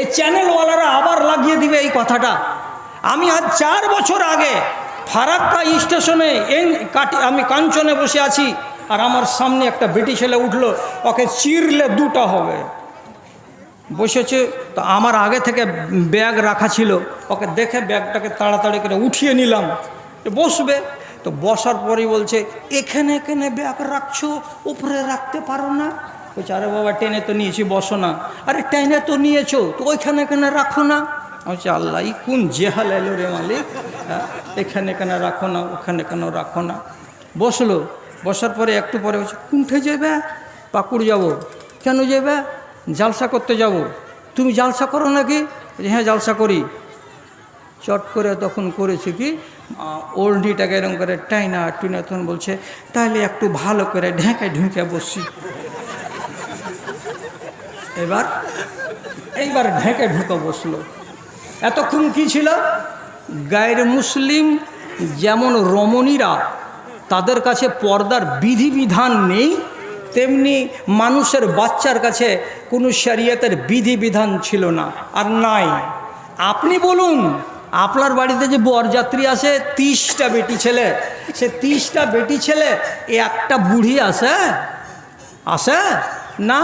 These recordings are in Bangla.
এই চ্যানেলওয়ালারা আবার লাগিয়ে দিবে এই কথাটা। আমি আজ চার বছর আগে ফারাক্কা স্টেশনে এই কাটি আমি কাঞ্চনে বসে আছি আর আমার সামনে একটা বেটি ছেলে উঠল, ওকে চিরলে দুটো হবে। বসেছে, তো আমার আগে থেকে ব্যাগ রাখা ছিল, ওকে দেখে ব্যাগটাকে তাড়াতাড়ি করে উঠিয়ে নিলাম। বসবে, তো বসার পরেই বলছে, এখানে এখানে ব্যাগ রাখছো, উপরে রাখতে পারো না। বলছে আরে বাবা, টেনে তো নিয়েছি, বসো না। আরে, টেনে তো নিয়েছো, তো ওইখানে কেন রাখো না? বলছি, আল্লাহ কোন জেহাল এলো রে মালিক হ্যাঁ? এখানে কেন রাখো না, ওখানে কেন রাখো না? বসল। বসার পরে একটু পরে বলছে কুণ্ঠে যাবে পাকুড় যাব। কেন যাবে জালসা করতে যাব। তুমি জালসা করো নাকি? হ্যাঁ জালসা করি। চট করে তখন করেছে কি ওল্ডিটাকে এরকম করে টাইনা, টুনা তখন বলছে তাহলে একটু ভালো করে ঢেঁকে ঢুকে বসি। এবার, এইবার ঢেকে ঢুকে বসল। এতক্ষণ কি ছিল? গায়ের মুসলিম যেমন রমণীরা তাদের কাছে পর্দার বিধিবিধান নেই, তেমনি মানুষের বাচ্চার কাছে কোনো শরিয়তের বিধিবিধান ছিল না, আর নাই। আপনি বলুন, আপনার বাড়িতে যে বরযাত্রী আসে তিরিশটা বেটি ছেলে, সে তিরিশটা বেটি ছেলে একটা বুড়ি আসে আসে না?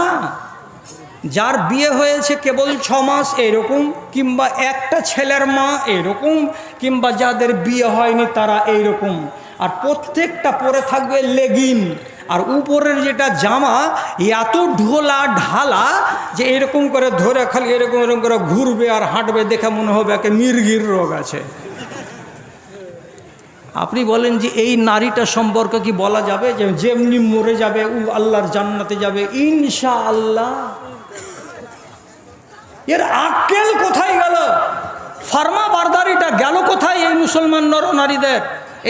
যার বিয়ে হয়েছে কেবল ছ মাস এরকম, কিংবা একটা ছেলের মা এরকম, কিংবা যাদের বিয়ে হয়নি তারা এইরকম। আর প্রত্যেকটা পরে থাকবে লেগিন। আর উপরের যেটা জামা এত ঢোলা ঢালা যে এরকম করে ধরে খালি এরকম এরকম করে ঘুরবে আর হাঁটবে দেখে মনে হবে একে মির্গির রোগ আছে। আপনি বলেন যে এই নারীটা সম্পর্কে কি বলা যাবে? যে যেমনি মরে যাবে, উ আল্লাহর জান্নাতে যাবে। ইনশা আল্লাহ এর আক্কেল কোথায় গেল? ফার্মা বারদারিটা গেল কোথায় এই মুসলমান নর নারীদের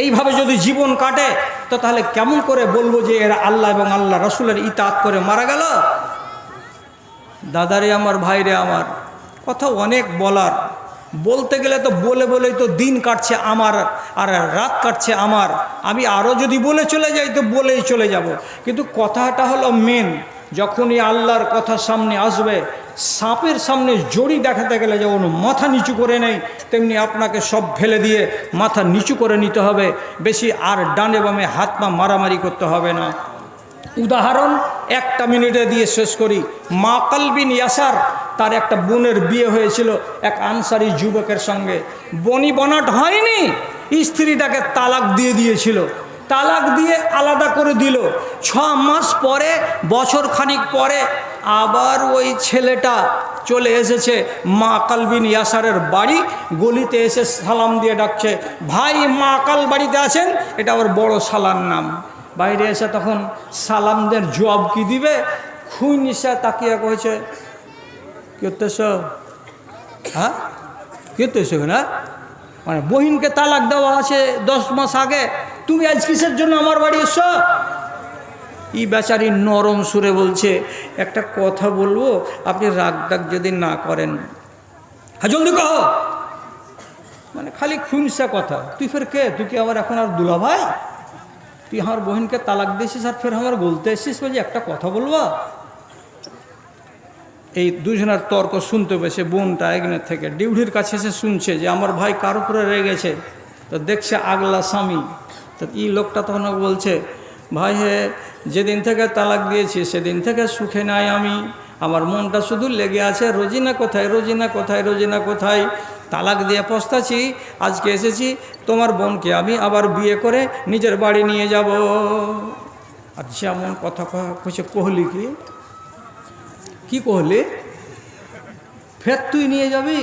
এইভাবে যদি জীবন কাটে, তো তাহলে কেমন করে বলব যে এরা আল্লাহ এবং আল্লাহ রসুলের ইতাত করে মারা গেল? দাদারে আমার, ভাইরে আমার, কথা অনেক বলার। বলতে গেলে তো বলে বলেই তো দিন কাটছে আমার আর রাত কাটছে আমার। আমি আরও যদি বলে চলে যাই, তো বলেই চলে যাব। কিন্তু কথাটা হলো মেন যখনই আল্লাহর কথা সামনে আসবে, সাপের সামনে জড়ি দেখাতে গেলে যেমন মাথা নিচু করে নেই তেমনি আপনাকে সব ফেলে দিয়ে মাথা নিচু করে নিতে হবে। বেশি আর ডানে বামে হাত পা মারামারি করতে হবে না। উদাহরণ, একটা মিনিটে দিয়ে শেষ করি। মা কালবিন ইয়াসার, তার একটা বোনের বিয়ে হয়েছিল এক আনসারি যুবকের সঙ্গে। বনি বনাট হয়নি, স্ত্রীটাকে তালাক দিয়ে দিয়েছিল। তালাক দিয়ে আলাদা করে দিল। ছ মাস পরে বছর খানিক পরে আবার ওই ছেলেটা চলে এসেছে মা কালবিন ইয়াসারের বাড়ি, গলিতে এসে সালাম দিয়ে ডাকছে, ভাই, মা কাল বাড়িতে আছেন? এটা ওর বড় সালার নাম। বাইরে এসে তখন সালামদের জবাব কি দিবে? খুই নিশা তাকিয়ে কয়েছে কি করতেছ? হ্যাঁ? কি করতেছ না মানে বহিনকে তালাক দেওয়া আছে দশ মাস আগে। তুমি আজ কিসের জন্য আমার বাড়ি এসো? ই বেচারি নরম সুরে বলছে, একটা কথা বলব, আপনি রাগ ডাক যদি না করেন। হ্যাঁ জলদি কহ। মানে খালি খুনসা কথা। তুই ফের কে? তুই কি আবার এখন আর দুলা ভাই তুই আমার বহিনকে তালাক দিয়েছিস আর ফের আমার বলতে এসেছিস বলছি একটা কথা বলব? এই দুজনের তর্ক শুনতে পেয়েছে, বোনটা একনের থেকে। ডিউটির কাছে এসে শুনছে যে আমার ভাই কার উপরে রেগেছে তো দেখছে আগলা স্বামী। তো এই লোকটা তখন বলছে, ভাই হে, যেদিন থেকে তালাক দিয়েছি সেদিন থেকে সুখে নাই আমি। আমার মনটা শুধু লেগে আছে রোজিনা কোথায় রোজিনা কোথায় রোজিনা কোথায়। তালাক দিয়ে পস্তাছি আজকে এসেছি, তোমার বোনকে আমি আবার বিয়ে করে নিজের বাড়ি নিয়ে যাব। আর যেমন কথা কছে কোহলি কি? কি কহলে? ফের তুই নিয়ে যাবি?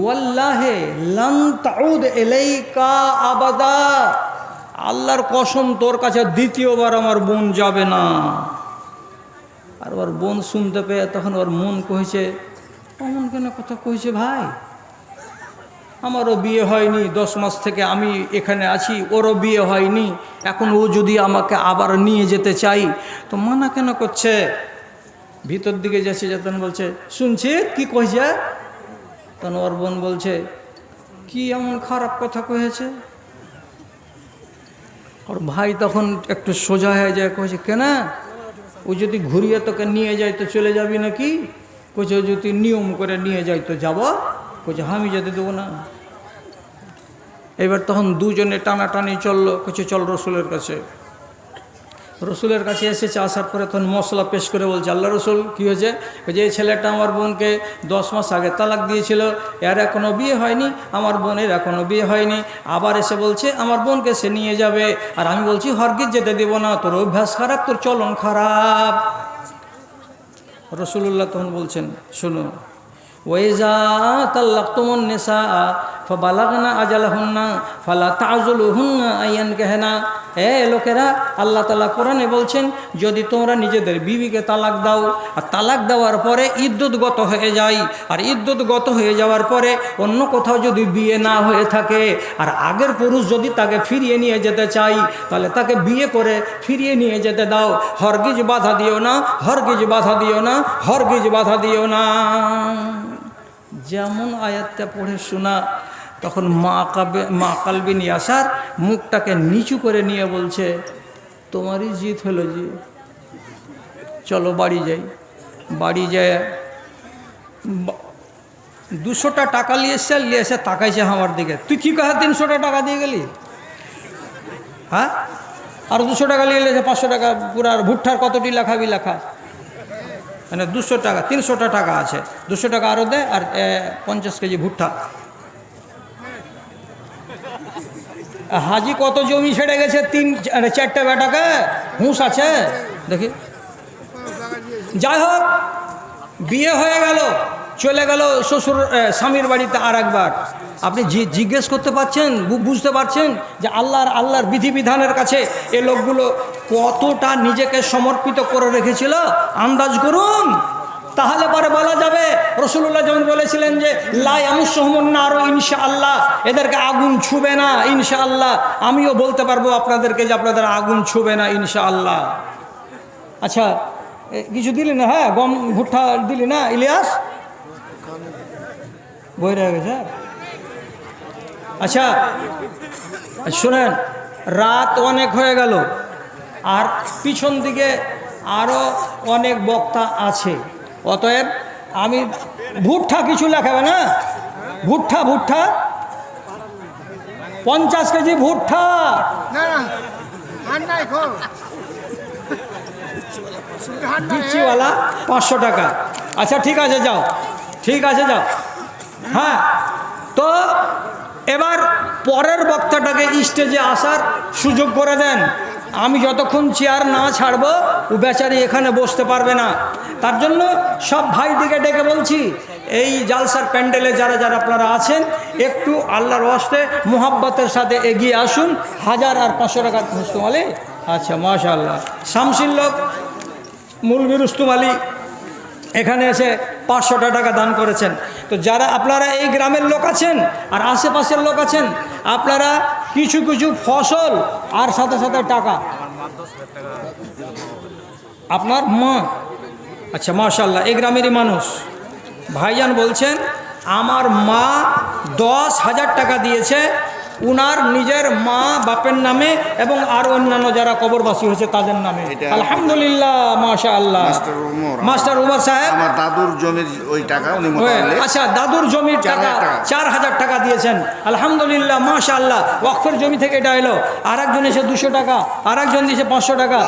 ওয়াল্লাহে, লান তাউদ এলাইকা আবাদা। আল্লাহর কসম তোর কাছে দ্বিতীয়বার আমার বোন যাবে না। আর ওর বোন শুনতে পেয়ে তখন ওর মন কহেছে, অমন কেন কথা কইছে ভাই? আমারও বিয়ে হয়নি, দশ মাস থেকে আমি এখানে আছি, ওরও বিয়ে হয়নি। এখন ও যদি আমাকে আবার নিয়ে যেতে চাই, তো মানা কেন করছে? ভিতর দিকে যাচ্ছে যতন বলছে, শুনছি? কি কইছে তখন ওর বোন বলছে, কি এমন খারাপ কথা কয়েছে ওর ভাই তখন একটু সোজা হয়ে যায় কয়েছে কেন ও যদি ঘুরিয়ে তোকে নিয়ে যায় তো চলে যাবি নাকি কোচে যদি নিয়ম করে নিয়ে যাই তো যাব কোচে আমি যেতে দেবো না এবার তখন দুজনে টানাটানি চলল কোচে চল রসুলের কাছে রসুলের কাছে এসেছে, আসার পরে তখন মশলা পেশ করে বলছে, আল্লাহ রসুল, কী হয়েছে? যে ছেলেটা আমার বোনকে দশ মাস আগে তালাক দিয়েছিল, এর এখনও বিয়ে হয়নি, আমার বোনের এখনও বিয়ে হয়নি। আবার এসে বলছে, আমার বোনকে সে নিয়ে যাবে। আর আমি বলছি, হরগিজ যেতে দেব না, তোর অভ্যাস খারাপ, তোর চলন খারাপ। রসুল্লাহ তখন বলছেন, শুনো ওয়েজা তাল্লাক তোমার নেশা ফালাগনা আজালাহুন্না, ফালা তাজুলহুন্না আইয়ান কেহেনা। এ লোকেরা, আল্লাহ তালা কোরআনে বলছেন, যদি তোমরা নিজেদের বিবিকে তালাক দাও, আর তালাক দেওয়ার পরে ইদ্যুৎগত হয়ে যায়, আর ইদ্যুৎগত হয়ে যাওয়ার পরে অন্য কোথাও যদি বিয়ে না হয়ে থাকে, আর আগের পুরুষ যদি তাকে ফিরিয়ে নিয়ে যেতে চাই তাহলে তাকে বিয়ে করে ফিরিয়ে নিয়ে যেতে দাও। হরগিজ বাধা দিও না, হরগিজ বাধা দিও না, হরগিজ বাধা দিও না। যেমন আয়াতটা পড়ে শোনা, তখন মা কাবে, মা কালবিন আসার মুখটাকে নিচু করে নিয়ে বলছে, তোমারই জিত হলো জি চলো বাড়ি যাই। বাড়ি যায় দুশোটা টাকা নিয়ে এসছে নিয়ে এসে তাকাইছে আমার দিকে। তুই কী কথা তিনশোটা টাকা দিয়ে গেলি? হ্যাঁ? আর দুশো টাকা নিয়ে এসে পাঁচশো টাকা, পুরো ভুট্টার কতটি লেখাবি লেখা মানে দুশো টাকা তিনশোটা টাকা আছে। দুশো টাকা আরও দেয় আর পঞ্চাশ কেজি ভুট্টা। হাজি কত জমি ছেড়ে গেছে? তিন চারটে বেটাকে? হুঁশ আছে? দেখি। যাই হোক, বিয়ে হয়ে গেল, চলে গেল শ্বশুর স্বামীর বাড়িতে আর একবার আপনি জিজ্ঞেস করতে পারছেন বুঝতে পারছেন যে আল্লাহর আল্লাহর বিধিবিধানের কাছে এ লোকগুলো কতটা নিজেকে সমর্পিত করে রেখেছিল? আন্দাজ করুন। তাহলে পরে বলা যাবে রসুল্লাহ যেমন বলেছিলেন যে লাই আমুসহমন্না আরও ইনশা আল্লাহ এদেরকে আগুন ছুবে না ইনশা আল্লাহ আমিও বলতে পারব আপনাদেরকে যে, আপনাদের আগুন ছুবে না ইনশা আল্লাহ আচ্ছা কিছু দিলি না? হ্যাঁ গম, ভুট্টা দিলি না, ইলিয়াস? বই রয়ে গেছে আচ্ছা শোনেন, রাত অনেক হয়ে গেল। আর পিছন দিকে আরও অনেক বক্তা আছে। অতএব আমি ভুট্টা কিছু লেখাবে না? ভুট্টা ভুট্টা। পঞ্চাশ কেজি ভুট্টা। বিচিওয়ালা পাঁচশো টাকা। আচ্ছা ঠিক আছে যাও। ঠিক আছে যাও। হ্যাঁ তো এবার পরের বক্তাটাকে স্টেজে আসার সুযোগ করে দেন। আমি যতক্ষণ চেয়ার না ছাড়বো, ও বেচারি এখানে বসতে পারবে না। তার জন্য সব ভাইদিকে ডেকে বলছি, এই জালসার প্যান্ডেলে যারা যারা আপনারা আছেন, একটু আল্লাহর ওয়াস্তে মোহাব্বতের সাথে এগিয়ে আসুন। হাজার আর পাঁচশো টাকা মুস্তম আলী? আচ্ছা মাশা আল্লাহ শামসিন লোক মূলবী রুস্তুম এখানে এসে পাঁচশোটা টাকা দান করেছেন। তো যারা আপনারা এই গ্রামের লোক আছেন আর আশেপাশের লোক আছেন, আপনারা কিছু কিছু ফসল আর সাথে সাথে টাকা। আপনার মা। আচ্ছা মাশাল্লাহ এই গ্রামেরই মানুষ। ভাইজান বলছেন, আমার মা দশ হাজার টাকা দিয়েছে উনার নিজের মা বাপের নামে এবং আর অন্যান্য যারা কবরবাসী হয়েছে তাদের নামে। আলহামদুলিল্লাহ মাশা আল্লাহ মাস্টার উমর সাহেব। আমার দাদুর জমির ওই টাকা উনি আচ্ছা দাদুর জমির টাকা চার হাজার টাকা দিয়েছেন। আলহামদুলিল্লাহ মাশা আল্লাহ ওয়াকফের জমি থেকে এটা এলো। আর একজন এসে দুশো টাকা আর একজন দিয়েছে পাঁচশো টাকা।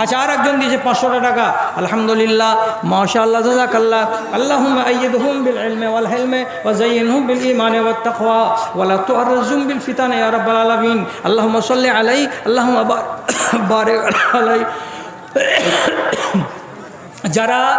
আচ্ছা আর একজন দিয়েছে পাঁচশো টাকা। আলহামদুলিল্লাহ মাশা আল্লাহ জাজাকাল্লাহ আল্লাহুম্মা আইয়িদহুম বিল ইলমি ওয়াল হিলমি ওয়া যায়্যিনহুম বিল ঈমানি ওয়াত তাকওয়া ওয়া লা তু'রজুম বিল ফিতানি, ইয়া রাব্বাল আলামিন। আল্লাহুম্মা সাল্লি আলাইহি আল্লাহুম্মা বার- বারিক আলাইহি যারা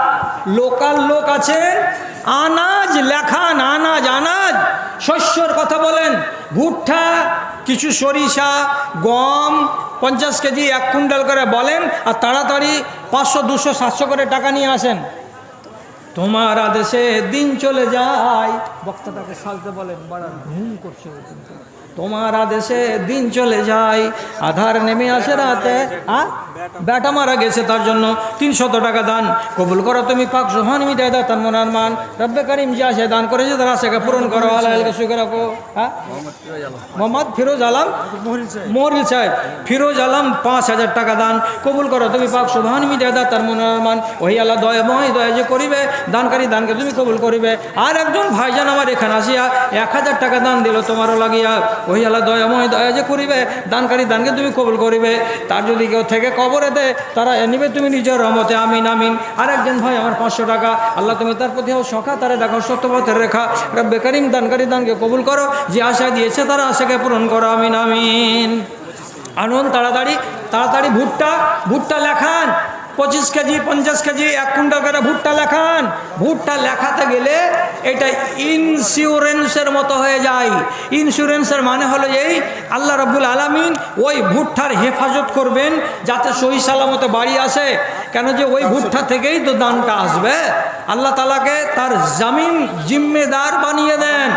লোকাল লোক আছেন, আনাজ লেখান, আনাজ আনাজ, শস্যর কথা বলেন। ভুট্টা, কিছু সরিষা, গম, পঞ্চাশ কেজি এক কুইন্টাল করে বলেন, আর তাড়াতাড়ি পাঁচশো, দুশো, সাতশো করে টাকা নিয়ে আসেন। তোমার আদেশে দিন চলে যায়। বক্তাটাকে সাজতে বলেন বাড়া ঘুম করছে। তোমার আদেশে দিন চলে যায়। আধার নেমে আসে রাতে আ? বেটা মারা গেছে তার জন্য তিনশত টাকা দান। কবুল করো তুমি পাক সোহান মিটাই দাও তার মনার মান। রব্বে করিম যে আসে দান করেছে তার আশাকে পূরণ করো। আল্লাহকে সুখে রাখো। হ্যাঁ মোহাম্মদ ফিরোজ আলম মহরিল সাহেব। ফিরোজ আলম পাঁচ হাজার টাকা দান। কবুল করো তুমি পাক সোহান মিটাই দাও তার মনার মান। ওই আল্লাহ দয়াময় দয়া যে করিবে দানকারী দানকে তুমি কবুল করিবে। আর একজন ভাইজান আমার এখানে আসিয়া এক হাজার টাকা দান দিল তোমারও লাগিয়া। ওই আল্লাহ দয়াময় দয়া যে করিবে, দানকারী দানকে তুমি কবুল করিবে। তার যদি কেউ থেকে কবরে দেয়, তারা নিবে তুমি নিজের রহমতে, আমিন আমিন। আর একজন ভাই, আমার পাঁচশো টাকা, আল্লাহ তুমি তার প্রতি হও সখা, তারে দেখো সত্যপথের রেখা। রব্বে বেকারিম দানকারী দানকে কবুল করো। যে আশা দিয়েছে, তারা আশাকে পূরণ করো, আমিন আমিন। আনন্দ তাড়াতাড়ি তাড়াতাড়ি ভুট্টা ভুট্টা লেখান। পঁচিশ কেজি, পঞ্চাশ কেজি, এক কুইন্টাল করে ভুট্টা লেখান। ভুট্টা লেখাতে গেলে এটা ইন্স্যুরেন্সের মতো হয়ে যায়। ইন্স্যুরেন্সের মানে হলো এই, আল্লাহ রব্বুল আলমিন ওই ভুট্টার হেফাজত করবেন যাতে সহি সালামতে বাড়ি আসে। কেন যে ওই ভুট্টা থেকেই তো দানটা আসবে? আল্লাহ তালাকে তার জামিন জিম্মেদার বানিয়ে দেন।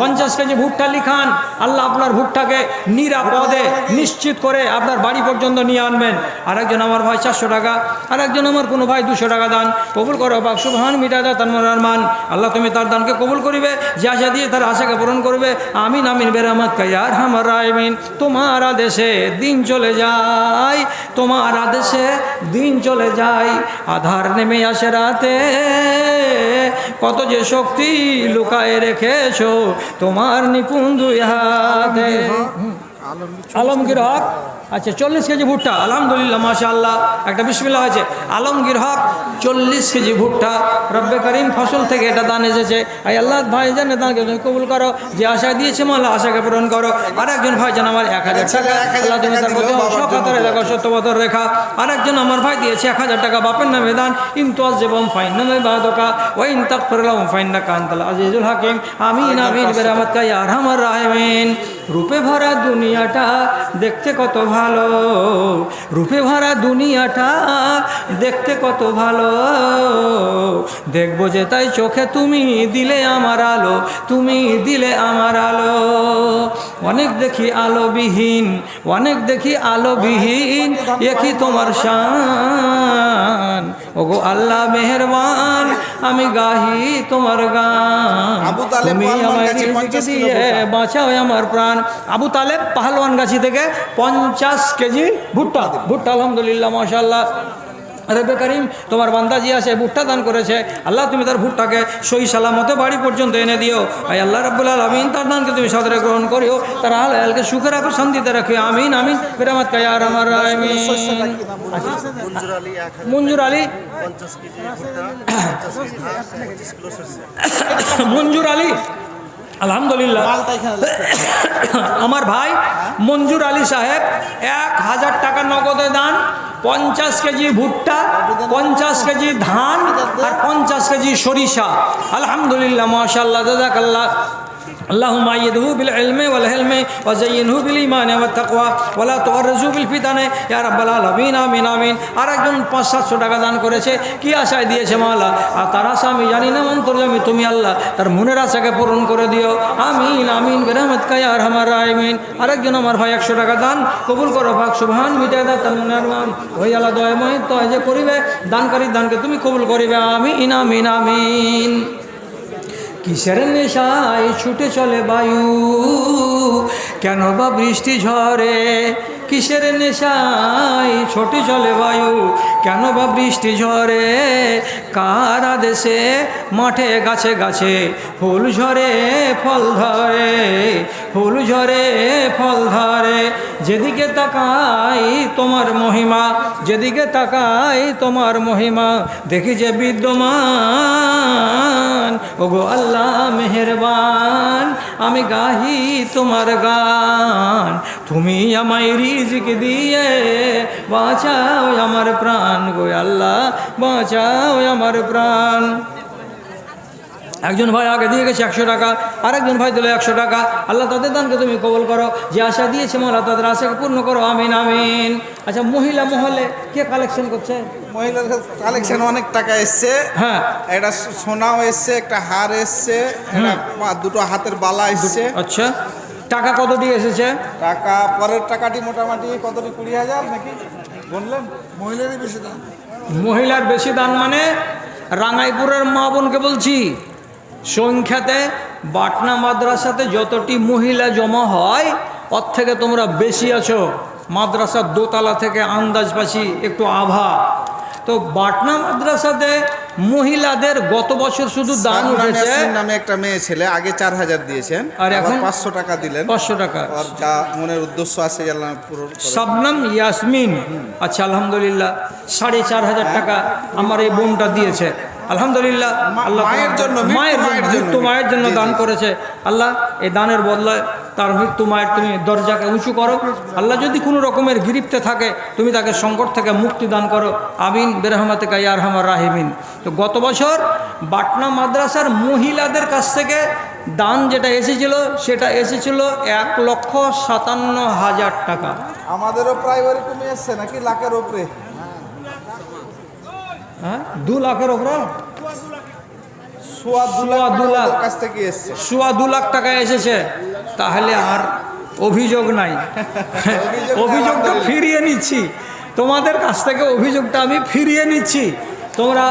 পঞ্চাশ কেজি ভুট্টা লিখান। আল্লাহ আপনার ভুট্টাকে নিরাপদে, নিশ্চিত করে আপনার বাড়ি পর্যন্ত নিয়ে আনবেন। আরেকজন আমার ভাই চারশো টাকা, আরেকজন আমার কোনো ভাই দুশো টাকা দান। কবুল করো বাক সুবহান মিটা দা তার মান। আল্লাহ তুমি তার দানকে কবুল করিবে, যে আশা দিয়ে তার আশাকে পূরণ করবে। আমিন আমিন, বেরামত কাইয়ার হামার রায়মিন তোমার আদেশে দিন চলে যায়, তোমার আদেশে দিন চলে যায় আধার নেমে আসে রাতে। কত যে শক্তি লুকায় রেখেছ তোমার নিপুণ দুই হাতে। আলমগীর হক। আচ্ছা চল্লিশ কেজি ভুট্টা আলহামদুলিল্লাহ মাশা আল্লাহ একটা বিসমিল্লা হয়েছে। আলমগীর হক চল্লিশ কেজি ভুট্টা। রব্বে করিম ফসল থেকে এটা দান এসেছে। আই আল্লাহ ভাই জানে দানকে তুমি কবুল করো। যে আশা দিয়েছে মাল্লা আশাকে পূরণ করো। আর একজন ভাই জান আমার এক হাজার টাকা। আল্লাহ তুমি তার দেখো সত্যবতর রেখা। আর একজন আমার ভাই দিয়েছে এক হাজার টাকা বাপের নামে দান। ইন্তু আজেবম ফাইন নামে বাদকা ওয়াইন তাক ফেরলাম ফাইন না কান্তাল আজিজুল হাকিম। আমিন আমিন বেরামত কাই আর আমার রাহমিন। রূপে ভরা দুনিয়াটা দেখতে কত ভালো। রূপে ভরা দুনিয়াটা দেখতে কত ভালো। দেখব যে তাই চোখে তুমি দিলে আমার আলো, তুমি দিলে আমার আলো। অনেক দেখি আলোবিহীন, অনেক দেখি আলোবিহীন একই তোমার শান? ওগো আল্লাহ মেহরবান আমি গাহি তোমার গান। তুমি আমায় গাছি রিজিক 50 কিলো দিয়ে বাঁচাও আমার প্রাণ। আবু তালেব পাহলওয়ান গাছি থেকে পঞ্চাশ কেজি ভুট্টা। ভুট্টা আলহামদুলিল্লাহ মাশাল্লাহ রবে করিম তোমার বান্দাজি আছে ভুট্টা দান করেছে। আল্লাহ তুমি তার ভুট্টাকে সই সালামতে বাড়ি পর্যন্ত এনে দিও। আই আল্লাহ রব্বুল আলমিন তার দানকে তুমি সদরে গ্রহণ করিও। তার হালকে সুখে রাখো শান্তিতে রাখো আমিন আমিন। কায়ার আমার মঞ্জুর আলী মঞ্জুর আলী। আলহামদুলিল্লাহ। আমার ভাই মঞ্জুর আলী সাহেব এক হাজার টাকা নগদে দান। পঞ্চাশ কেজি ভুট্টা পঞ্চাশ কেজি ধান আর পঞ্চাশ কেজি সরিষা। আলহামদুলিল্লাহ মাশাল্লাহ জাজাকাল্লাহ اللهم أيده بالعلم والحلم وزينه بالإيمان والتقوى ولا تعرضه بالفتن يا رب العالمين آمين آمين আর একজন পাঁচ সাতশো টাকা দান করেছে কি আশায় দিয়েছে মালা আর তার আশা আমি জানি না অন্তর্জামি তুমি আল্লাহ তার মনের আশাকে পূরণ করে দিও আমিন আমিন বেরহমত কায়ার আমার আমিন আরেকজন আমার ভাই একশো টাকা দান কবুল করো ভাগ সুবহান মিটাই দা তার মনের মান ওই আল্লাহ দয়াময় তো যে করিবে দানকারী দানকে তুমি কবুল করিবে আমিন আমিন আমিন কিসের নেশায় ছুটে চলে বায়ু? কেন বা বৃষ্টি ঝরে? কিসের নেশায় ছোটে চলে বায়ু? কেন বা বৃষ্টি ঝরে? কার আদেশে মাঠে গাছে গাছে ফুল ঝরে, ফল ধরে? ফুল ঝরে, ফল ধরে। যেদিকে তাকাই তোমার মহিমা, যেদিকে তাকাই তোমার মহিমা, দেখি যে বিদ্যমান। ওগো আল্লাহ মেহেরবান, আমি গাহি তোমার গান। তুমি আমায় রিজিক দিয়ে বাঁচাও আমার প্রাণ, গো আল্লাহ, বাঁচাও আমার প্রাণ। একজন ভাই আগে দিয়ে গেছে একশো টাকা আরেকজন ভাই দিল একশো টাকা। আল্লাহ তাদের দানকে তুমি কবল করো। যে আশা দিয়েছে মোলা তাদের আশাকে পূর্ণ করো। আমিন আমিন। আচ্ছা মহিলা মহলে কে কালেকশন করছে? মহিলাদের কালেকশন অনেক টাকা এসছে। হ্যাঁ। একটা সোনাও এসছে একটা হার এসছে দুটো হাতের বালা এসছে। আচ্ছা। টাকা কত দিয়ে এসেছে? টাকা পরের টাকাটি মোটামুটি কতটি? কুড়ি হাজার নাকি? বললেন মহিলারই বেশি দাম। মহিলার বেশি দান মানে রাঙাইপুরের মা বোনকে বলছি। সংখ্যাতে বাটনা মাদ্রাসাতে যতটি মহিলা জমা হয় ওর থেকে তোমরা বেশি আছো। মাদ্রাসার দোতলা থেকে আন্দাজ পাচ্ছি একটু আভা। তো বাটনা মাদ্রাসাতে মহিলাদের গত বছর শুধু দান উঠেছে। নামে একটা মেয়ে ছেলে আগে চার হাজার দিয়েছেন আর এখন? পাঁচশো টাকা দিলেন। পাঁচশো টাকা। আর যা মনের উদ্দেশ্য আছে পূরণ ইয়াসমিন। আচ্ছা আলহামদুলিল্লাহ সাড়ে চার হাজার টাকা আমার এই বোনটা দিয়েছে। আলহামদুলিল্লাহ আল্লাহ মায়ের জন্য, মায়ের মায়ের জন্য জন্য। মৃত্যু মায়ের জন্য দান করেছে। আল্লাহ এই দানের বদলায় তার মৃত্যু মায়ের তুমি দরজাকে উঁচু করো। আল্লাহ যদি কোনো রকমের গিরিপ্তে থাকে তুমি তাকে সংকট থেকে মুক্তি দান করো। আমিন বেরহমাতে কাইয়ার হামার রাহিমিন। তো গত বছর বাটনা মাদ্রাসার মহিলাদের কাছ থেকে দান যেটা এসেছিল সেটা এসেছিল এক লক্ষ সাতান্ন হাজার টাকা। আমাদেরও প্রায় ওরকমই এসছে নাকি লাখের উপরে? হ্যাঁ? দু লাখের ওপরে? সোয়া দু লাখ টাকা এসেছে। তাহলে আর অভিযোগ নাই। অভিযোগটা ফিরিয়ে নিচ্ছি। তোমাদের কাছ থেকে অভিযোগটা আমি ফিরিয়ে নিচ্ছি। তোমরা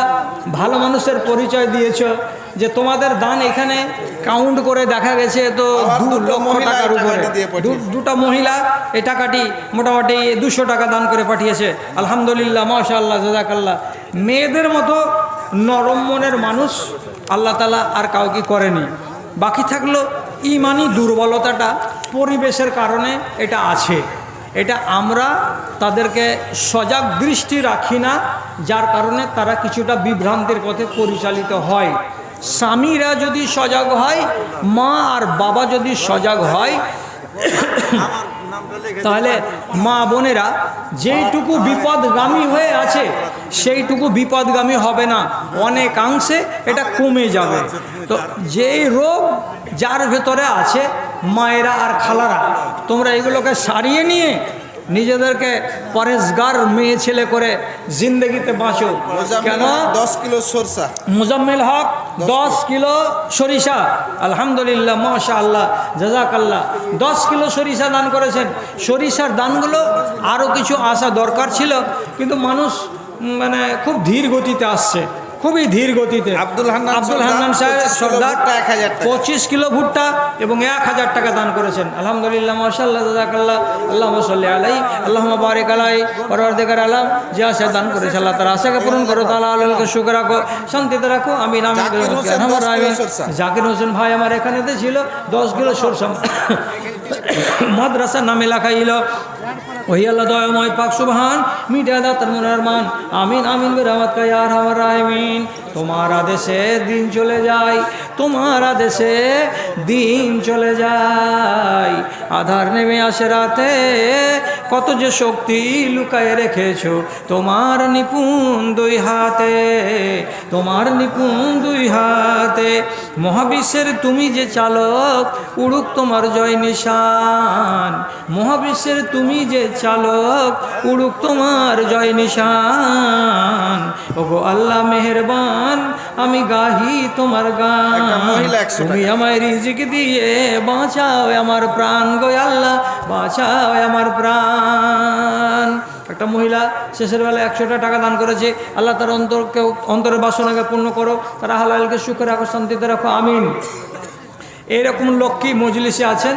ভালো মানুষের পরিচয় দিয়েছ যে তোমাদের দান এখানে কাউন্ট করে দেখা গেছে তো দু লক্ষ টাকার উপরে টাকাটি দিয়ে দু- পাঠিয়েছে। মহিলা এই টাকাটি মোটামুটি দুশো টাকা দান করে পাঠিয়েছে। আলহামদুলিল্লাহ মাশাআল্লাহ জাজাকাল্লাহ মেয়েদের মতো নরম মনের মানুষ আল্লাহ তালা আর কাউকে করেনি। বাকি থাকল ইমানি দুর্বলতাটা পরিবেশের কারণে এটা আছে। এটা আমরা তাদেরকে সজাগ দৃষ্টি রাখি না, যার কারণে তারা কিছুটা বিভ্রান্তির পথে পরিচালিত হয়। স্বামীরা যদি সজাগ হয়, মা আর বাবা যদি সজাগ হয়, তাহলে মা বোনেরা যেইটুকু বিপদগামী হয়ে আছে, সেইটুকু বিপদগামী হবে না। অনেকাংশে এটা কমে যাবে। তো যেই রোগ যার ভেতরে আছে মায়েরা আর খালারা তোমরা এগুলোকে সারিয়ে নিয়ে নিজেদেরকে পরেশগার মেয়ে ছেলে করে জিন্দগিতে বাঁচো। কেন? দশ কিলো সরষা। মুজাম্মেল হক দশ কিলো। সরিষা। আলহামদুলিল্লাহ মাশা আল্লাহ জাজাক আল্লাহ দশ কিলো সরিষা দান করেছেন। সরিষার দানগুলো আরও কিছু আসা দরকার ছিল কিন্তু মানুষ মানে খুব ধীর গতিতে আসছে। খুবই ধীর গতিতে আব্দুল হান্নান আব্দুল হান্নান সাহেব 25 কিলো সর্দার 1000 টাকা। পঁচিশ কিলো ভুট্টা এবং এক হাজার টাকা দান করেছেন আলহামদুলিল্লাহ মাশাল্লাহ জাজাকাল্লাহ আল্লাহ সাল্লি আলাই আল্লাহ বারিক আলাই পরওয়ারদিগার আলম যে আশা দান করেছে আল্লাহ তার আশাকে পূরণ করো তালা আল্লাহকে সুখ রাখো শান্তিতে রাখো আমি নাম জাকির হোসেন 10 কিলো সরষা। জাকির হোসেন ভাই আমার এখানেতে ছিল দশ কিলো সরষা মাদ্রাসার নামে লেখাইল ওই আল্লাহ দয়াময় পাক সুবহান মিটা দা তার মনের মান। আমিন আমিন, বেরামত কায়ার আমার আমিন তোমার আদেশে দিন চলে যায়, তোমার আদেশে দিন চলে যায়। আধার নেমে আসে রাতে, কত যে শক্তি লুকায় রেখেছো, তোমার নিপুণ দুই হাতে, তোমার নিপুণ দুই হাতে। মহাবিশ্বের তুমি যে চালক, উড়ুক তোমার জয় নিশান। মহাবিশ্বের তুমি যে চালক উড়ুক তোমার জয় নিশান। ওগো আল্লাহ মেহেরবান আমি গাহি তোমার গান। একটা মহিলা 100 তুমি আমায় রিজিক দিয়ে বাঁচাও আমার প্রাণ গো আল্লাহ বাঁচাও আমার প্রাণ। একটা মহিলা শেষের বেলা একশোটা টাকা দান করেছে। আল্লাহ তার অন্তরকে অন্তরের বাসনাকে পূর্ণ করো তারা হালালকে সুখে রাখো শান্তিতে রাখো আমিন। এইরকম লক্ষ্মী মজলিসে আছেন।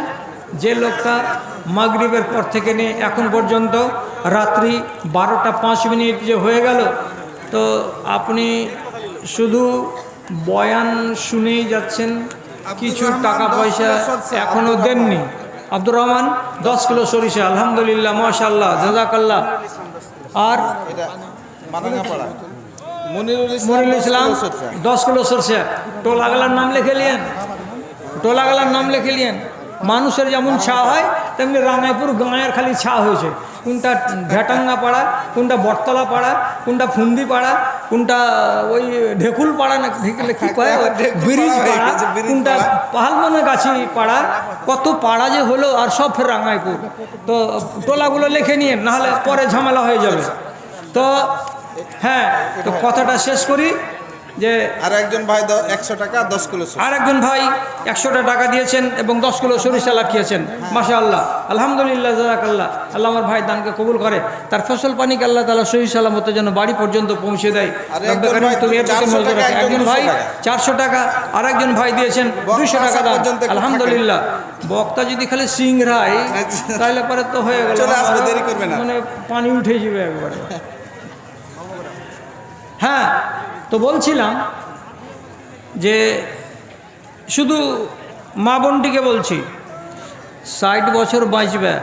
যে লোকটা মাগরিবের পর থেকে নিয়ে এখন পর্যন্ত রাত্রি বারোটা পাঁচ মিনিট যে হয়ে গেল তো আপনি শুধু বয়ান শুনেই যাচ্ছেন কিছু টাকা পয়সা এখনও দেননি। আব্দুর রহমান দশ কিলো সরিষা আলহামদুলিল্লাহ মাশাল্লাহ জাজাকাল্লাহ। আর মনিরুল ইসলাম মনিরুল 10 ইসলাম কিলো সরষা। দশ কিলো সরষে। টোলাগালার নাম লিখে লিয়েন। টোলাগালার নাম লিখে লিয়েন। মানুষের যেমন ছা হয় তেমনি রাঙাইপুর গাঁয়ের খালি ছা হয়েছে। কোনটা ভেটাঙ্গা পাড়া কোনটা বটতলা পাড়া কোনটা ফুন্দি পাড়া কোনটা ওই ঢেকুল পাড়া না ঢেকুলে কি কয়? ঢেকুল ব্রিজ পাড়া হয়ে কোনটা। পাহালমনে গাছি পাড়া কত পাড়া যে হলো আর সব ফের রাঙাইপুর। তো টোলাগুলো লিখে নিয়ে নাহলে পরে ঝামেলা হয়ে যাবে। তো হ্যাঁ তো কথাটা শেষ করি। যে আর একজন ভাই দ- একশো টাকা দশ কিলো। আর একজন ভাই একশোটা টাকা দিয়েছেন এবং দশ কিলো সরিষা লাখিয়েছেন মাসা আল্লাহ আলহামদুলিল্লাহ জাজাকাল্লাহ আল্লাহ আমার ভাই দানকে কবুল করে তার ফসল পানিকে আল্লাহ তালা সহি সালামতের জন্য বাড়ি পর্যন্ত পৌঁছে দেয় একজন ভাই তুমি এর প্রতি 400 নজর টাকা, রাখো। একজন একজন 200 ভাই টাকা। চারশো টাকা আর একজন ভাই দিয়েছেন দুইশো টাকা দান আলহামদুলিল্লাহ বক্তা যদি খালি সিংরাই। তাহলে পরে তো হয়ে গেল চলে আসবে, দেরি করবে না। মানে পানি উঠে যাবে একবারে হ্যাঁ তো বলছিলাম যে শুধু মা বোনটিকে বলছি, ষাট বছর বাঁচবে।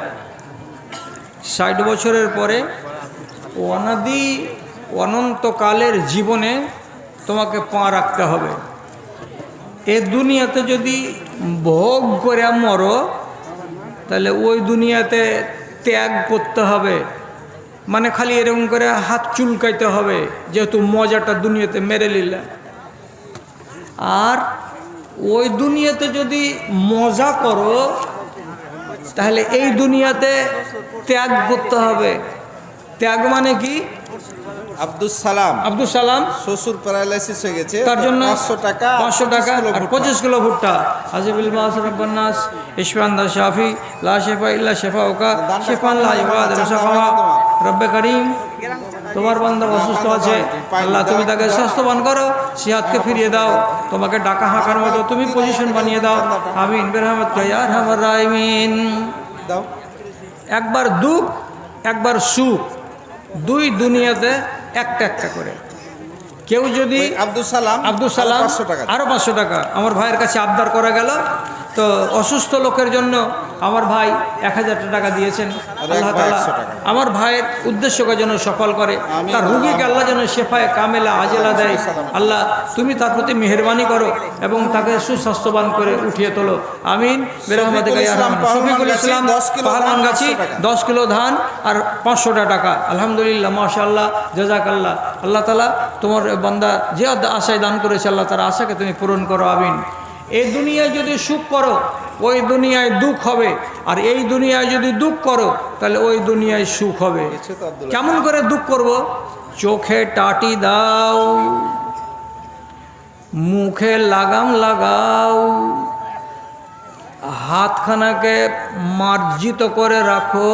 ষাট বছরের পরে অনাদি অনন্তকালের জীবনে তোমাকে পা রাখতে হবে। এ দুনিয়াতে যদি ভোগ করে মরো, তাহলে ওই দুনিয়াতে ত্যাগ করতে হবে। মানে খালি এরকম করে হাত চুলকাইতে হবে যেহেতু মজাটা দুনিয়াতে মেরে নিলে। আর ওই দুনিয়াতে যদি মজা করো তাহলে এই দুনিয়াতে ত্যাগ করতে হবে। ত্যাগ মানে কি? আব্দুল সালাম। আব্দুল সালাম। শ্বশুর প্যারালাইসিস হয়ে গেছে। তার জন্য পাঁচশো টাকা পাঁচশো টাকা 25 কিলো আর ভুট্টা। পঁচিশ কিলো ভুট্টা। আজিবুল মাসরব্বান্নাস ইশফান্দা শাফি লা শেফা ইল্লা শেফা ওকা শেফান লা ইবাদ রব্বে করিম তোমার বান্ধব অসুস্থ আছে আল্লাহ তুমি তাকে স্বাস্থ্যবান করো সিহাতকে ফিরিয়ে দাও তোমাকে ডাকা হাঁকার মতো তুমি পজিশন বানিয়ে দাও। আমিন বেরহমত কয়ার হামার রাইমিন দাও। একবার দুঃখ একবার সুখ দুই দুনিয়াতে একটা একটা করে। কেউ যদি আব্দুল সালাম আব্দুল সালাম আরও পাঁচশো টাকা। আমার ভাইয়ের কাছে আবদার করা গেল তো অসুস্থ লোকের জন্য আমার ভাই এক হাজার টাকা দিয়েছেন আল্লাহ তালা আমার ভাইয়ের উদ্দেশ্যকে যেন সফল করে। তার রুগীকে আল্লাহ যেন শেফায় কামেলা আজেলা দেয়। আল্লাহ তুমি তার প্রতি মেহরবানি করো এবং তাকে সুস্বাস্থ্যবান করে উঠিয়ে তোলো। আমিন। শফিকুল ইসলাম, কিলো ধান, গাছি দশ কিলো ধান আর পাঁচশোটা টাকা। আলহামদুলিল্লাহ মাশাল্লাহ জাজাকাল্লাহ আল্লাহ তালা তোমার বান্দা যে আশায় দান করেছে আল্লাহ তার আশাকে তুমি পূরণ করো। আমিন। এই দুনিয়ায় যদি সুখ করো ওই দুনিয়ায় দুঃখ হবে। আর এই দুনিয়ায় যদি দুঃখ করো তাহলে ওই দুনিয়ায় সুখ হবে। কেমন করে দুঃখ করব? চোখে টাটি দাও মুখে লাগাম লাগাও হাতখানাকে মার্জিত করে রাখো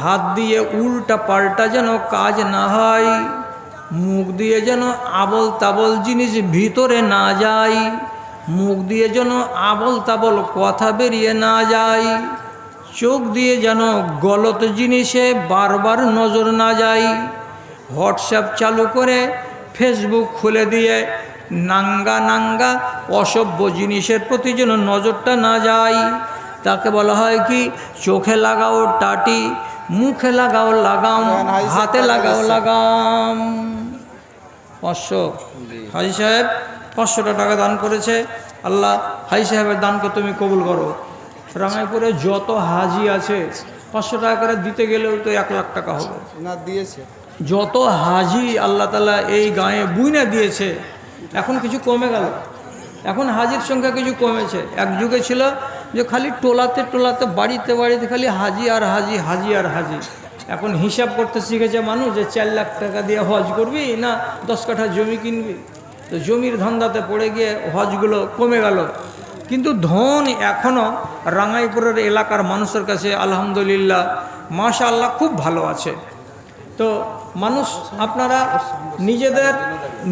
হাত দিয়ে উল্টা পাল্টা যেন কাজ না হয়। মুখ দিয়ে যেন আবল তাবল জিনিস ভিতরে না যায়। মুখ দিয়ে যেন আবল তাবল কথা বেরিয়ে না যায়। চোখ দিয়ে যেন গলত জিনিসে বারবার নজর না যায়। হোয়াটসঅ্যাপ চালু করে ফেসবুক খুলে দিয়ে নাঙ্গা নাঙ্গা অসভ্য জিনিসের প্রতি যেন নজরটা না যায়। তাকে বলা হয় কি, চোখে লাগাও টাটি মুখে লাগাও লাগাম হাতে লাগাও লাগাম। পাঁচশো। হাজি সাহেব পাঁচশোটা টাকা দান করেছে। আল্লাহ হাজি সাহেবের দানকে তুমি কবুল করো। রাঙাইপুরে যত হাজি আছে পাঁচশো টাকা করে দিতে গেলেও তো এক লাখ টাকা হবে। না দিয়েছে। যত হাজি আল্লাহ তালা এই গায়ে বুইনা দিয়েছে এখন কিছু কমে গেল। এখন হাজির সংখ্যা কিছু কমেছে। এক যুগে ছিল যে খালি টোলাতে টোলাতে, বাড়িতে বাড়িতে খালি হাজি আর হাজি হাজি আর হাজি। এখন হিসাব করতে শিখেছে মানুষ যে চার লাখ টাকা দিয়ে হজ করবি না দশ কাঠা জমি কিনবি? তো জমির ধান্দাতে পড়ে গিয়ে হজগুলো কমে গেল। কিন্তু ধন এখনও রাঙাইপুরের এলাকার মানুষের কাছে আলহামদুলিল্লাহ মাশা আল্লাহ খুব ভালো আছে। তো মানুষ আপনারা নিজেদের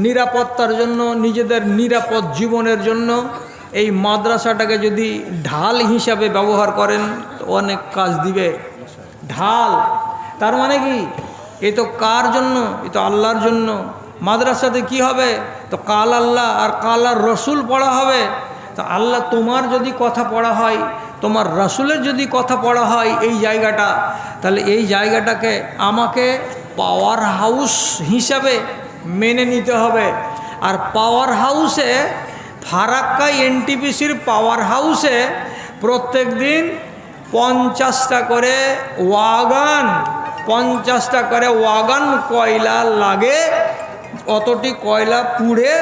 নিরাপত্তার জন্য, নিজেদের নিরাপদ জীবনের জন্য এই মাদ্রাসাটাকে যদি ঢাল হিসাবে ব্যবহার করেন অনেক কাজ দিবে। ঢাল। তার মানে কি? এ তো কার জন্য? এ তো আল্লাহর জন্য। মাদ্রাসাতে কি হবে? তো কাল আল্লাহ আর কাল আর রসুল পড়া হবে। তো আল্লাহ তোমার যদি কথা পড়া হয়, তোমার রসুলের যদি কথা পড়া হয় এই জায়গাটা, তাহলে এই জায়গাটাকে আমাকে পাওয়ার হাউস হিসাবে মেনে নিতে হবে। আর পাওয়ার হাউসে ফারাক্কা এনটিপিসির পাওয়ার হাউসে প্রত্যেক দিন পঞ্চাশটা করে ওয়াগান, পঞ্চাশটা করে ওয়াগান কয়লা লাগে। অতটি কয়লা পুড়ে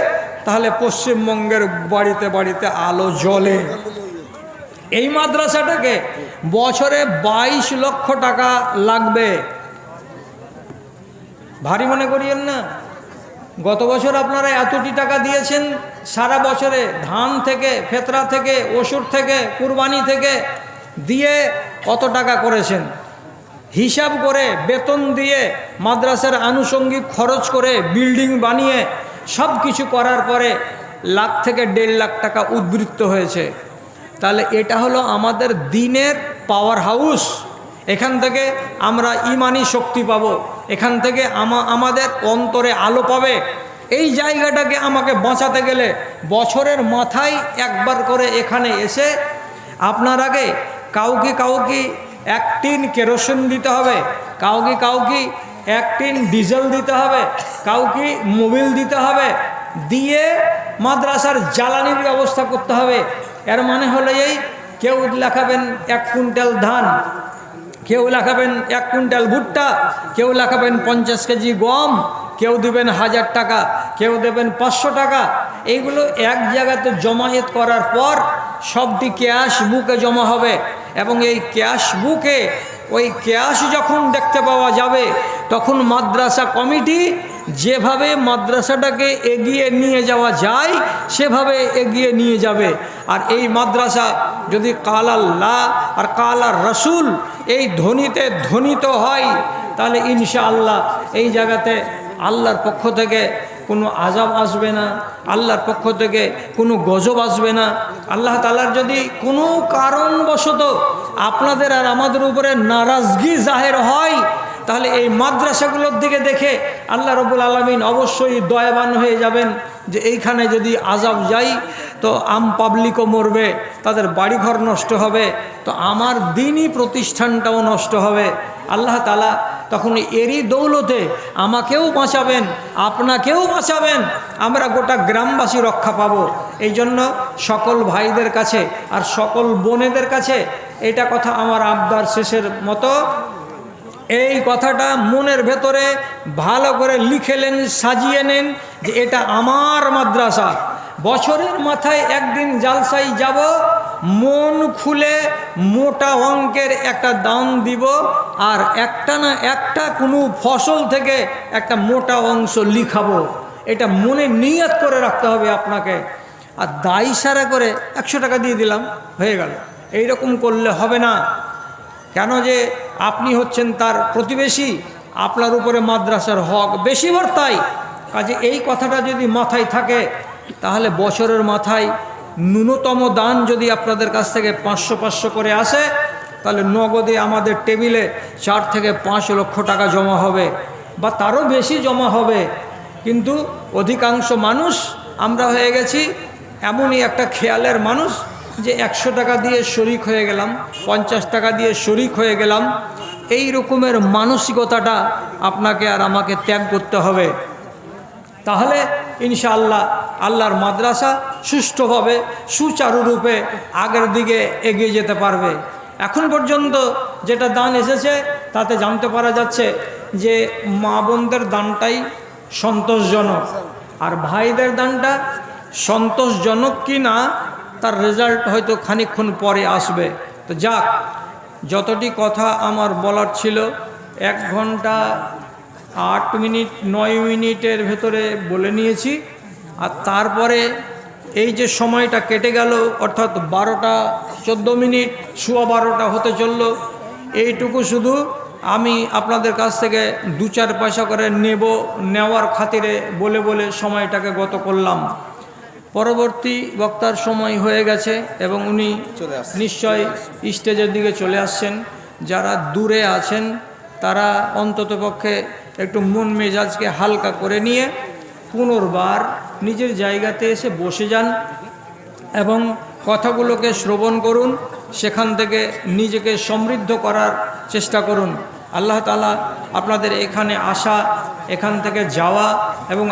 তাহলে পশ্চিমবঙ্গের বাড়িতে বাড়িতে আলো জ্বলে। এই মাদ্রাসাটাকে বছরে বাইশ লক্ষ টাকা লাগবে। ভারী মনে করিয়েন না। গত বছর আপনারা এতটি টাকা দিয়েছেন সারা বছরে ধান থেকে, ফেতরা থেকে ওষুধ থেকে, কুরবানি থেকে দিয়ে কত টাকা করেছেন? হিসাব করে বেতন দিয়ে মাদ্রাসার আনুষঙ্গিক খরচ করে বিল্ডিং বানিয়ে সব কিছু করার পরে লাখ থেকে দেড় লাখ টাকা উদ্বৃত্ত হয়েছে। তাহলে এটা হলো আমাদের দিনের পাওয়ার হাউস এখান থেকে আমরা ইমানি শক্তি পাবো। এখান থেকে আমাদের অন্তরে আলো পাবে। এই জায়গাটাকে আমাকে বাঁচাতে গেলে বছরের মাথায় একবার করে এখানে এসে আপনার আগে কাউকে কাউকে এক টিন কেরোসিন দিতে হবে, কাউকে কাউকে এক টিন ডিজেল দিতে হবে, কাউকে মোবিল দিতে হবে, দিয়ে মাদ্রাসার জ্বালানির ব্যবস্থা করতে হবে। এর মানে হলো এই, কেউ লেখাবেন এক কুইন্টাল ধান, কেউ লেখাবেন এক কুইন্টাল ভুট্টা, কেউ লেখাবেন পঞ্চাশ কেজি গম কেউ দেবেন হাজার টাকা, কেউ দেবেন পাঁচশো টাকা। এইগুলো এক জায়গাতে জমায়েত করার পর সবটি ক্যাশ বুকে জমা হবে এবং এই ক্যাশ বুকে ওই ক্যাশ যখন দেখতে পাওয়া যাবে, তখন মাদ্রাসা কমিটি যেভাবে মাদ্রাসাটাকে এগিয়ে নিয়ে যাওয়া যায়, সেভাবে এগিয়ে নিয়ে যাবে। আর এই মাদ্রাসা যদি কাল আল্লাহ আর কাল আর রসুল এই ধ্বনিতে ধ্বনিত হয়, তাহলে ইনশাআল্লাহ এই জায়গাতে আল্লাহর পক্ষ থেকে কোনো আজাব আসবে না, আল্লাহর পক্ষ থেকে কোনো গজব আসবে না। আল্লাহ তালার যদি কোনো কারণবশত আপনাদের আর আমাদের উপরে নারাজগি জাহের হয়, তাহলে এই মাদ্রাসাগুলোর দিকে দেখে আল্লাহ রবুল আলমিন অবশ্যই দয়াবান হয়ে যাবেন যে এইখানে যদি আজাব যাই, তো আম পাবলিকও মরবে, তাদের বাড়িঘর নষ্ট হবে, তো আমার দিনই প্রতিষ্ঠানটাও নষ্ট হবে। আল্লাহ তালা তখন এরই দৌলতে আমাকেও বাঁচাবেন, আপনাকেও বাঁচাবেন, আমরা গোটা গ্রামবাসী রক্ষা পাবো। এই জন্য সকল ভাইদের কাছে আর সকল বোনেদের কাছে এটা কথা আমার আবদার শেষের মতো। এই কথাটা মনের ভেতরে ভালো করে লিখে নেন, সাজিয়ে নেন যে এটা আমার মাদ্রাসা। বছরের মাথায় একদিন জালসাই যাব, মন খুলে মোটা অঙ্কের একটা দাম দিব, আর একটা না একটা কোনো ফসল থেকে একটা মোটা অংশ লিখাবো। এটা মনে নিয়ত করে রাখতে হবে আপনাকে। আর দায়ী সারা করে একশো টাকা দিয়ে দিলাম, হয়ে গেল। এইরকম করলে হবে না। কেন যে আপনি হচ্ছেন তার প্রতিবেশী, আপনার উপরে মাদ্রাসার হক বেশিবার তাই। কাজে এই কথাটা যদি মাথায় থাকে তাহলে বছরের মাথায় ন্যূনতম দান যদি আপনাদের কাছ থেকে পাঁচশো পাঁচশো করে আসে, তাহলে নগদে আমাদের টেবিলে চার থেকে পাঁচ লক্ষ টাকা জমা হবে বা তারও বেশি জমা হবে। কিন্তু অধিকাংশ মানুষ, আমরা হয়ে গেছি এমনই একটা খেয়ালের মানুষ যে একশো টাকা দিয়ে শরিক হয়ে গেলাম, পঞ্চাশ টাকা দিয়ে শরিক হয়ে গেলাম। এই রকমের মানসিকতাটা আপনাকে আর আমাকে ত্যাগ করতে হবে। তাহলে ইনশাআল্লাহ আল্লাহর মাদ্রাসা সুষ্ঠুভাবে সুচারুরূপে আগের দিকে এগিয়ে যেতে পারবে। এখন পর্যন্ত যেটা দান এসেছে, তাতে জানতে পারা যাচ্ছে যে মা বোনদের দানটাই সন্তোষজনক। আর ভাইদের দানটা সন্তোষজনক কি না, তার রেজাল্ট হয়তো খানিকক্ষণ পরে আসবে। তো যাক, যতটি কথা আমার বলার ছিল, এক ঘণ্টা আট মিনিট নয় মিনিটের ভেতরে বলে নিয়েছি। আর তারপরে এই যে সময়টা কেটে গেল অর্থাৎ বারোটা চোদ্দ মিনিট সোয়া বারোটা হতে চলল। এইটুকু শুধু আমি আপনাদের কাছ থেকে দু চার পয়সা করে নেব নেওয়ার খাতিরে বলে বলে সময়টাকে গত করলাম। পরবর্তী বক্তার সময় হয়ে গেছে এবং উনি। নিশ্চয় স্টেজের দিকে চলে আসছেন। যারা দূরে আছেন তারা অন্ততপক্ষে একটু মন মেজাজকে হালকা করে নিয়ে পুনর্বার নিজের জায়গাতে এসে বসে যান এবং কথাগুলোকে শ্রবণ করুন, সেখান থেকে নিজেকে সমৃদ্ধ করার চেষ্টা করুন। আল্লাহ তালা আপনাদের এখানে আসা, এখান থেকে যাওয়া এবং